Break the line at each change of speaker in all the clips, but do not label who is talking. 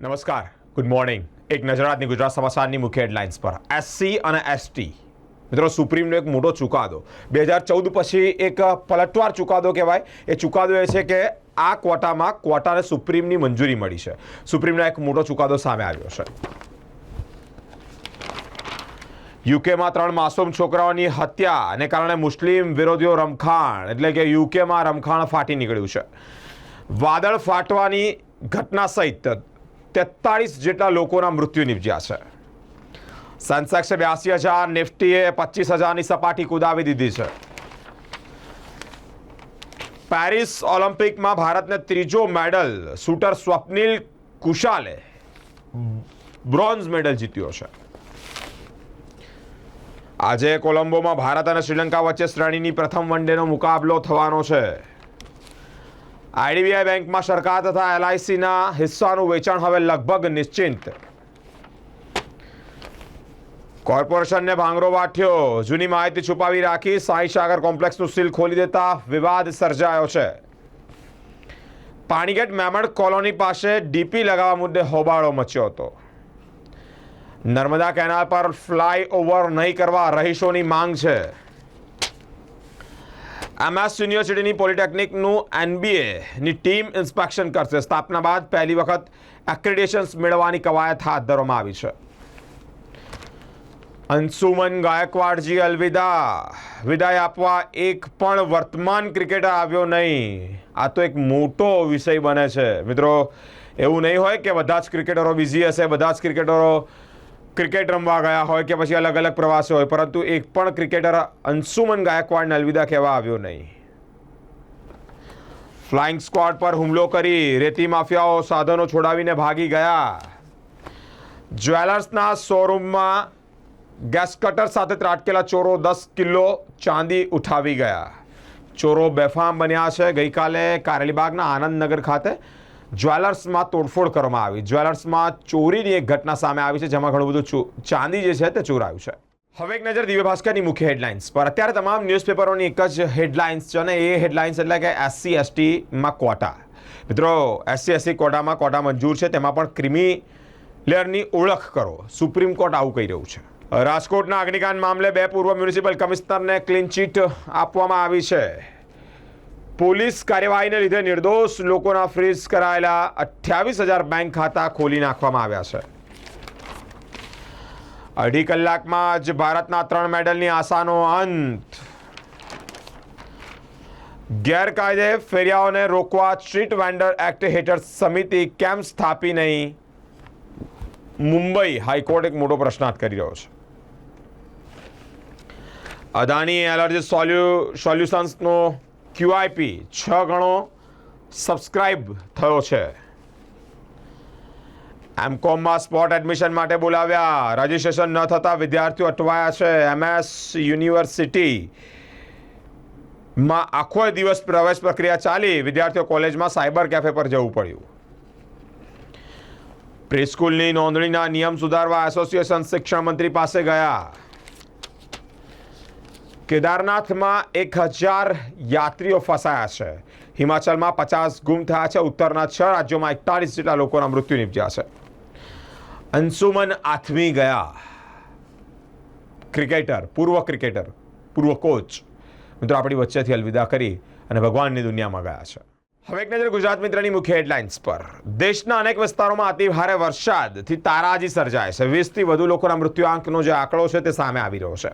નમસ્કાર. Good morning એક નજરાતની ગુજરાત સમાચારની મુખ્ય હેડલાઇન્સ પર. એસસી અને એસટી મિત્રો સુપ્રીમનો એક મોટો ચુકાદો. બે હજાર ચૌદ પછી એક પલટવાર ચુકાદો કહેવાય. એ ચુકાદો એ છે કે આ ક્વોટામાં ક્વોટાને સુપ્રીમની મંજૂરી મળી છે. સુપ્રીમનો એક મોટો ચુકાદો સામે આવ્યો છે. યુકેમાં ત્રણ માસૂમ છોકરાઓની હત્યાને કારણે મુસ્લિમ વિરોધીઓ રમખાણ. એટલે કે યુકેમાં રમખાણ ફાટી નીકળ્યું છે. વાદળ ફાટવાની ઘટના સહિત તેતાળીસ જેટલા લોકોના મૃત્યુ નિપજ્યા છે. સેન્સેક્સે બ્યાસી હજાર, નિફ્ટીએ પચીસ હજારની સપાટી કુદાવી દીધી છે. પેરિસ ઓલિમ્પિકમાં ભારતને ત્રીજો medal shooter Swapnil Kusale bronze medal જીત્યો છે. આજે કોલંબોમાં ભારત અને શ્રીલંકા વચ્ચે શ્રેણીની પ્રથમ વનડેનો મુકાબલો થવાનો છે. આઈડીબીઆઈ બેંકમાં સરકાર તથા એલઆઈસીના હિસ્સાનું વેચાણ હવે લગભગ નિશ્ચિંત. કોર્પોરેશનને ભાંગરો વાઠ્યો જૂની માહિતી છુપાવી રાખી સાઈ સાગર કોમ્પ્લેક્સનું સીલ ખોલી દેતા વિવાદ સર્જાયો છે. પાણીગેટ મેમડ કોલોની પાસે ડીપી લગાવવા મુદ્દે હોબાળો મચ્યો હતો. નર્મદા કેનાલ પર ફ્લાય ઓવર નહીં કરવા રહીશોની માંગ છે. એમએસ યુનિવર્સિટીની પોલિટેકનિકનું એનબીએની ટીમ ઇન્સ્પેક્શન કરશે. સ્થાપના બાદ પહેલી વખત એક્રેડિશન્સ મેળવવાની કવાયત હાથ ધરવામાં આવી છે. અંશુમન ગાયકવાડજી અલવિદા. વિદાય આપવા એક પણ વર્તમાન ક્રિકેટર આવ્યો નહીં. આ તો એક મોટો વિષય બને છે. મિત્રો, એવું નહીં હોય કે બધા જ ક્રિકેટરો બિઝી હશે, બધા જ ક્રિકેટરો ક્રિકેટ રમવા ગયા હોય કે પછી અલગ અલગ પ્રવાસે હોય, પરંતુ એક પણ ક્રિકેટર અંશુમન ગાયકવાડને અલવિદા કહેવા આવ્યો નહીં. ફ્લાઇંગ સ્ક્વોડ પર હુમલો કરી રેતી માફિયાઓ સાધનો છોડાવીને ભાગી ગયા. જ્વેલર્સના શોરૂમમાં ગેસ કટર સાથે ત્રાટકેલા ચોરો દસ કિલો ચાંદી ઉઠાવી ગયા. ચોરો બેફામ બન્યા છે. ગઈકાલે કારેલીબાગના આનંદનગર ખાતે જ્વેલર્સમાં તોડફોડ કરવામાં આવી. જ્વેલર્સમાં ચોરીની એક ઘટના સામે આવી છે, જેમાં ઘણું બધું ચાંદી જે છે તે ચોરાયું છે. હવે એક નજર દિવ્ય ભાસ્કરની મુખ્ય હેડલાઇન્સ પર. અત્યારે તમામ ન્યૂઝપેપરોની એક જ હેડલાઇન્સ છે અને એ હેડલાઇન્સ એટલે કે એસસી એસટીમાં કોટા મિત્રો, એસસી એસસી કોટામાં કોટા મંજૂર છે, તેમાં પણ ક્રિમી લેયરની ઓળખ કરો. સુપ્રીમ કોર્ટ આવું કહી રહ્યું છે. રાજકોટના અગ્નિકાંડ મામલે બે પૂર્વ મ્યુનિસિપલ કમિશનરને ક્લીન ચીટ આપવામાં આવી છે. પોલીસ કાર્યવાહીને લીધે નિર્દોષ લોકોના ફ્રીઝ કરાયેલા અઠ્યાવીસ હજાર બેંક ખાતા ખોલી નાખવામાં આવ્યા છે. અઢી કલાકમાં જ ભારતના ત્રણ મેડલની આશાનો અંત. ગેરકાયદે ફેરિયાઓને રોકવા સ્ટ્રીટ વેન્ડર એક્ટ હેઠળ સમિતિ કેમ સ્થાપી નહીં. મુંબઈ હાઈકોર્ટ એક મોટો પ્રશ્નાર્થ કરી રહ્યો છે. અદાણી એલર્જી સોલ્યુ સોલ્યુશન્સનો ક્યુઆઈપી છ ગણો સબસ્ક્રાઇબ થયો છે. એમ કોમમાં સ્પોટ એડમિશન માટે બોલાવ્યા. રજિસ્ટ્રેશન ન થતા વિદ્યાર્થીઓ અટવાયા છે. એમએસ યુનિવર્સિટી માં આખો દિવસ પ્રવેશ પ્રક્રિયા ચાલી. વિદ્યાર્થીઓ કોલેજમાં સાયબર કેફે પર જવું પડ્યું. પ્રીસ્કૂલની નોંધણીના નિયમ સુધારવા એસોસિએશન શિક્ષણ મંત્રી પાસે ગયા. કેદારનાથમાં એક હજાર યાત્રીઓ ફસાયા છે. હિમાચલમાં પચાસ ગુમ થયા છે. ઉત્તરના છ રાજ્યોમાં એકતાલીસ જેટલા લોકોના મૃત્યુ નિપજ્યા છે. અંશુમન આથમી ગયા. ક્રિકેટર, પૂર્વ ક્રિકેટર, પૂર્વ કોચ. મિત્રો, આપણી વચ્ચેથી અલવિદા કરી અને ભગવાનની દુનિયામાં ગયા છે. હવે એક નજર ગુજરાત મિત્રની મુખ્ય હેડલાઇન્સ પર. દેશના અનેક વિસ્તારોમાં અતિ ભારે વરસાદથી તારાજી સર્જાય છે. વીસથી વધુ લોકોના મૃત્યુઆંકનો જે આંકડો છે તે સામે આવી રહ્યો છે.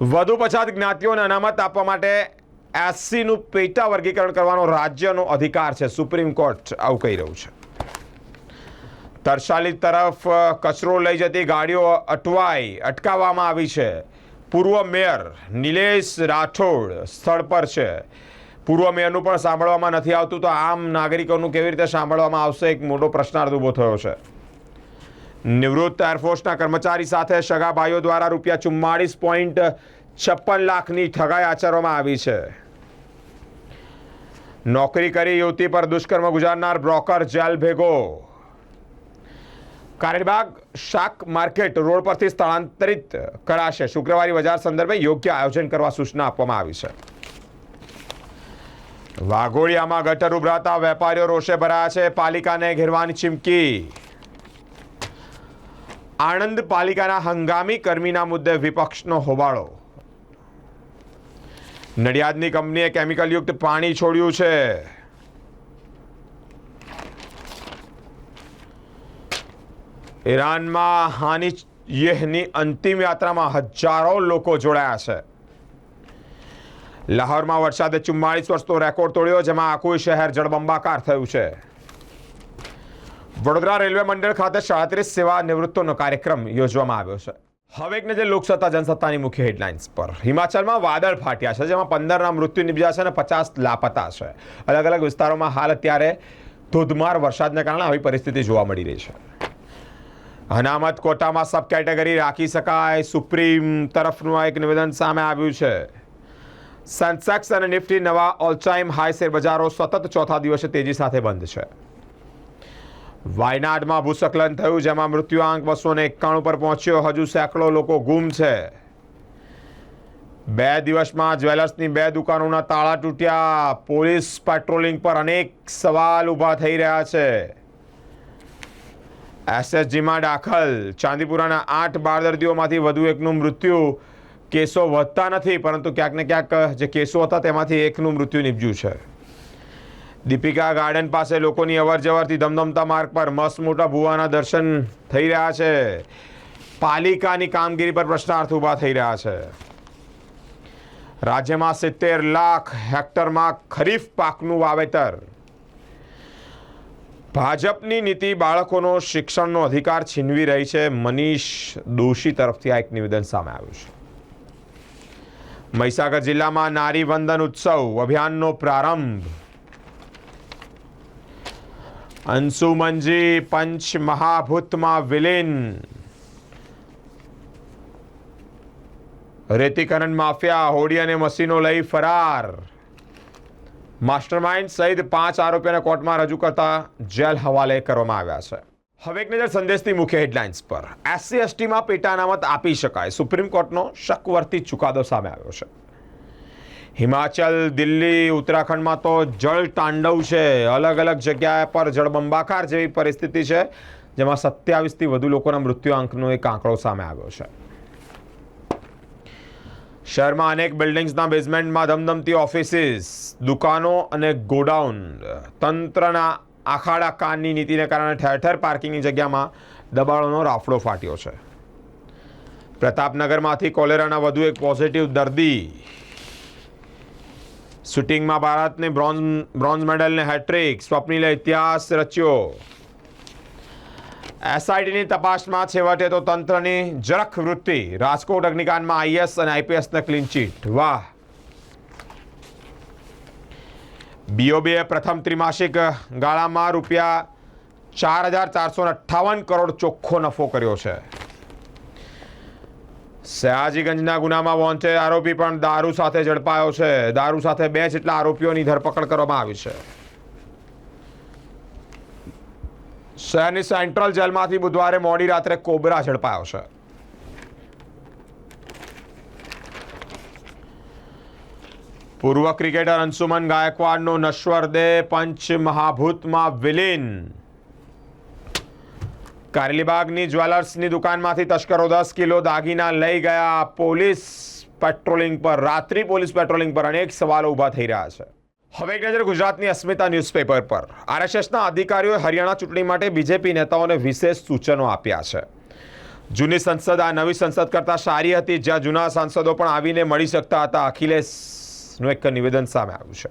વધુ પછાત જ્ઞાતિઓને અનામત આપવા માટે એસસીનું પેટા વર્ગીકરણ કરવાનો રાજ્યનો અધિકાર છે. સુપ્રીમ કોર્ટ આવું કહી રહ્યું છે. તરસાલી તરફ કચરો લઈ જતી ગાડીઓ અટવાઈ, અટકાવવામાં આવી છે. પૂર્વ મેયર નિલેશ રાઠોડ સ્થળ પર છે. પૂર્વ મેયરનું પણ સાંભળવામાં નથી આવતું. તો આમ નાગરિકોનું કેવી રીતે સાંભળવામાં આવશે? એક મોટો પ્રશ્નાર્થ ઊભો થયો છે. નિવૃત્ત એરફોર્સના કર્મચારી સાથે સગા ભાઈઓ દ્વારા રૂપિયા ચુમ્માળીસ પોઈન્ટ છપ્પન લાખની ઠગાઈ આચરવામાં આવી છે. નોકરી કરી યુવતી પર દુષ્કર્મ ગુજારનાર બ્રોકર જેલ ભેગો. કારેલીબાગ શાક માર્કેટ રોડ પરથી સ્થળાંતરિત કરાશે. શુક્રવારી બજાર સંદર્ભે યોગ્ય આયોજન કરવા સૂચના આપવામાં આવી છે. વાઘોડિયામાં ગટર ઉભરાતા વેપારીઓ રોષે ભરાયા છે. પાલિકાને ઘેરવાની ચીમકી. આણંદ પાલિકાના હંગામી કર્મીના મુદ્દે વિપક્ષનો હોબાળો. નડિયાદની કંપનીએ કેમિકલયુક્ત પાણી છોડ્યું છે. ઈરાનમાં હાની યેહની અંતિમ યાત્રામાં હજારો લોકો જોડાયા છે. લાહોરમાં વરસાદે ચુમ્માળીસ વર્ષનો રેકોર્ડ તોડ્યો, જેમાં આખું શહેર જળબંબાકાર થયું છે. વડોદરા રેલવે મંડળ ખાતે સાડત્રીસ સેવા નિવૃત્તોનો કાર્યક્રમ યોજવામાં આવ્યો છે. હવે એક નજર લોકસત્તા જનસત્તાની મુખ્ય હેડલાઇન્સ પર. હિમાચલમાં વાદળ ફાટ્યા છે, જેમાં પંદરના મૃત્યુ નિપજ્યા છે અને પચાસ લાપતા છે. અલગ અલગ વિસ્તારોમાં હાલ અત્યારે ધોધમાર વરસાદને કારણે આવી પરિસ્થિતિ જોવા મળી રહી છે. અનામત કોટામાં સબ કેટેગરી રાખી શકાય સુપ્રીમ તરફનું એક નિવેદન સામે આવ્યું છે. સેન્સેક્સ અને નિફ્ટી નવા ઓલટાઈમ હાઈ શેર બજારો સતત ચોથા દિવસે તેજી સાથે બંધ છે. વાયનાડમાં ભૂસ્ખલન થયું, જેમાં મૃત્યુઆંક બસો ને એકાણું પર પહોંચ્યો. હજુ સેંકડો લોકો ગુમ છે. બે દિવસમાં જ્વેલર્સની બે દુકાનોના તાળા તૂટ્યા. પોલીસ પેટ્રોલિંગ પર અનેક સવાલ ઊભા થઈ રહ્યા છે. એસએસજીમાં દાખલ. ચાંદીપુરાના આઠ બાર દર્દીઓમાંથી વધુ એકનું મૃત્યુ. કેસો વધતા નથી, પરંતુ ક્યાંક ને ક્યાંક જે કેસો હતા તેમાંથી એકનું મૃત્યુ નિપજ્યું છે. દીપિકા ગાર્ડન પાસે લોકોની અવર જવરથી ધમધમતા માર્ગ પર મસ્ત મોટા ભુવાના દર્શન થઈ રહ્યા છે. પાલિકાની કામગીરી પર પ્રશ્નાર્થ ઊભા થઈ રહ્યા છે. રાજ્યમાં સિત્તેર લાખ હેક્ટરમાં ખરીફ પાકનું વાવેતર. ભાજપની નીતિ બાળકોનો શિક્ષણનો અધિકાર છીનવી રહી છે. મનીષ દોશી તરફથી આ એક નિવેદન સામે આવ્યું છે. મહીસાગર જિલ્લામાં નારી વંદન ઉત્સવ અભિયાનનો પ્રારંભ. અંશુમનજી પંચ મહાભૂતમાં વિલીન. રેતીકરણ માફિયા, હોડી અને મશીનો લઈ ફરાર. માસ્ટરમાઇન્ડ સહિત પાંચ આરોપીઓને કોર્ટમાં રજૂ કરતા જેલ હવાલે કરવામાં આવ્યા છે. હવે એક નજર સંદેશની મુખ્ય હેડલાઇન્સ પર. એસસી, એસટીમાં પેટા અનામત આપી શકાય. સુપ્રીમ કોર્ટનો શકવર્તી ચુકાદો સામે આવ્યો છે. હિમાચલ, દિલ્હી, ઉત્તરાખંડમાં તો જળ તાંડવ છે. અલગ અલગ જગ્યાએ પર જળબંબાકાર જેવી પરિસ્થિતિ છે, જેમાં સત્યાવીસથી વધુ લોકોના મૃત્યુઆંકનો એક આંકડો સામે આવ્યો છે. શહેરમાં અનેક બિલ્ડિંગ્સના બેઝમેન્ટમાં ધમધમતી ઓફિસીસ, દુકાનો અને ગોડાઉન. તંત્રના આખાડા કાનની નીતિને કારણે ઠેર ઠેર પાર્કિંગની જગ્યામાં દબાણોનો રાફડો ફાટ્યો છે. પ્રતાપનગરમાંથી કોલેરાના વધુ એક પોઝિટિવ દર્દી શૂટિંગમાં ભારતને બ્રોન્ઝ બ્રોન્ઝ મેડલને હેટ્રિક, સ્વપ્નિલે ઇતિહાસ રચ્યો. એસઆઈટીની તપાસમાં છેવટે તો તંત્રની જરખ વૃત્તિ. રાજકોટ અગ્નિકાંડમાં આઈએસ અને આઈપીએસને ક્લીન ચીટ વાહ. બીઓબીએ પ્રથમ ત્રિમાસિક ગાળામાં રૂપિયા ચાર હજાર ચારસો અઠ્ઠાવન કરોડ ચોખ્ખો નફો કર્યો છે. સયાજીગંજના ગુનામાં વોન્ટેડ આરોપી પણ દારૂ સાથે ઝડપાયો છે. દારૂ સાથે બે જેટલા આરોપીઓની ધરપકડ કરવામાં આવી છે. શહેરની સેન્ટ્રલ જેલમાંથી બુધવારે મોડી રાત્રે કોબરા ઝડપાયો છે. પૂર્વ ક્રિકેટર અંશુમન ગાયકવાડનો નશ્વર દેહ પંચ મહાભૂતમાં વિલીન કારેલીબાગની જ્વેલર્સની દુકાનમાંથી તસ્કરો દસ કિલો દાગીના લઈ ગયા. પોલીસ પેટ્રોલિંગ પર, રાત્રિ પોલીસ પેટ્રોલિંગ પર અનેક સવાલો ઊભા થઈ રહ્યા છે. હવે એક નજર ગુજરાતની અસ્મિતા ન્યૂઝપેપર પર. આરએસએસના અધિકારીઓએ હરિયાણા ચૂંટણી માટે બીજેપી નેતાઓને વિશેષ સૂચનો આપ્યા છે. જૂની સંસદ, આ નવી સંસદ કરતાં સારી હતી, જ્યાં જૂના સાંસદો પણ આવીને મળી શકતા હતા. અખિલેશનું એક નિવેદન સામે આવ્યું છે.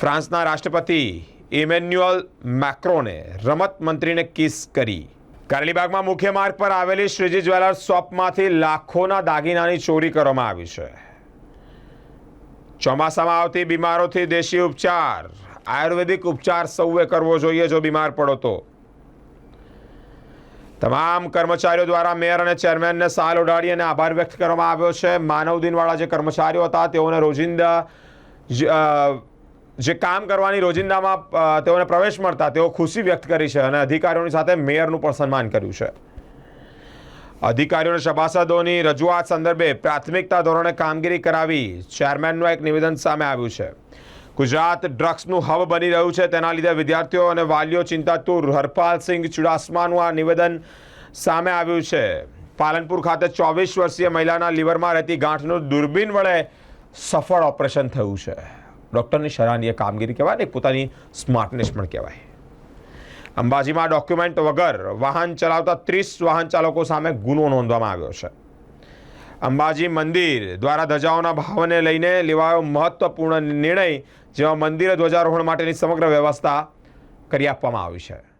ફ્રાન્સના રાષ્ટ્રપતિ ઇમેન્યુઅલ મેક્રોને રમત મંત્રીને કિસ કરી. કારેલીબાગમાં મુખ્ય માર્ગ પર આવેલી શ્રીજી જ્વેલર્સ શોપમાંથી લાખોના દાગીનાની ચોરી કરવામાં આવી છે. ચોમાસામાં આવતી બીમારોથી દેશી ઉપચાર. આયુર્વેદિક ઉપચાર સૌએ કરવો જોઈએ જો બીમાર પડો તો. તમામ કર્મચારીઓ દ્વારા મેયર અને ચેરમેનને સાલ ઉડાડી અને આભાર વ્યક્ત કરવામાં આવ્યો છે. માનવ દિનવાળા જે કર્મચારીઓ હતા, તેઓને રોજિંદા જ- કામ કરવાની રોજિંદામાં તેઓને પ્રવેશ મળતા તેઓ ખુશી વ્યક્ત કરી છે અને અધિકારીઓની સાથે મેયરનું પણ સન્માન કર્યું છે. અધિકારીઓને સભાસદોની રજૂઆત સંદર્ભે પ્રાથમિકતા ધોરણે કામગીરી કરાવી ચેરમેનનું એક નિવેદન સામે આવ્યું છે. ગુજરાત ડ્રગ્સનું હબ બની રહ્યું છે, તેના લીધે વિદ્યાર્થીઓ અને વાલીઓ ચિંતાતુર. હરપાલસિંહ ચુડાસમાનું આ નિવેદન સામે આવ્યું છે. પાલનપુર ખાતે ચોવીસ વર્ષીય મહિલાના લીવરમાં રહેતી ગાંઠનું દૂરબીન વડે સફળ ઓપરેશન થયું છે. ડૉક્ટરની સરાહનીય કામગીરી કહેવાય ને પોતાની સ્માર્ટનેસ પણ કહેવાય. અંબાજીમાં ડોક્યુમેન્ટ વગર વાહન ચલાવતા ત્રીસ વાહન ચાલકો સામે ગુનો નોંધવામાં આવ્યો છે. અંબાજી મંદિર દ્વારા ધજાઓના ભાવને લઈને લેવાયો મહત્વપૂર્ણ નિર્ણય, જેમાં મંદિરે ધ્વજારોહણ માટેની સમગ્ર વ્યવસ્થા કરી આપવામાં આવી છે.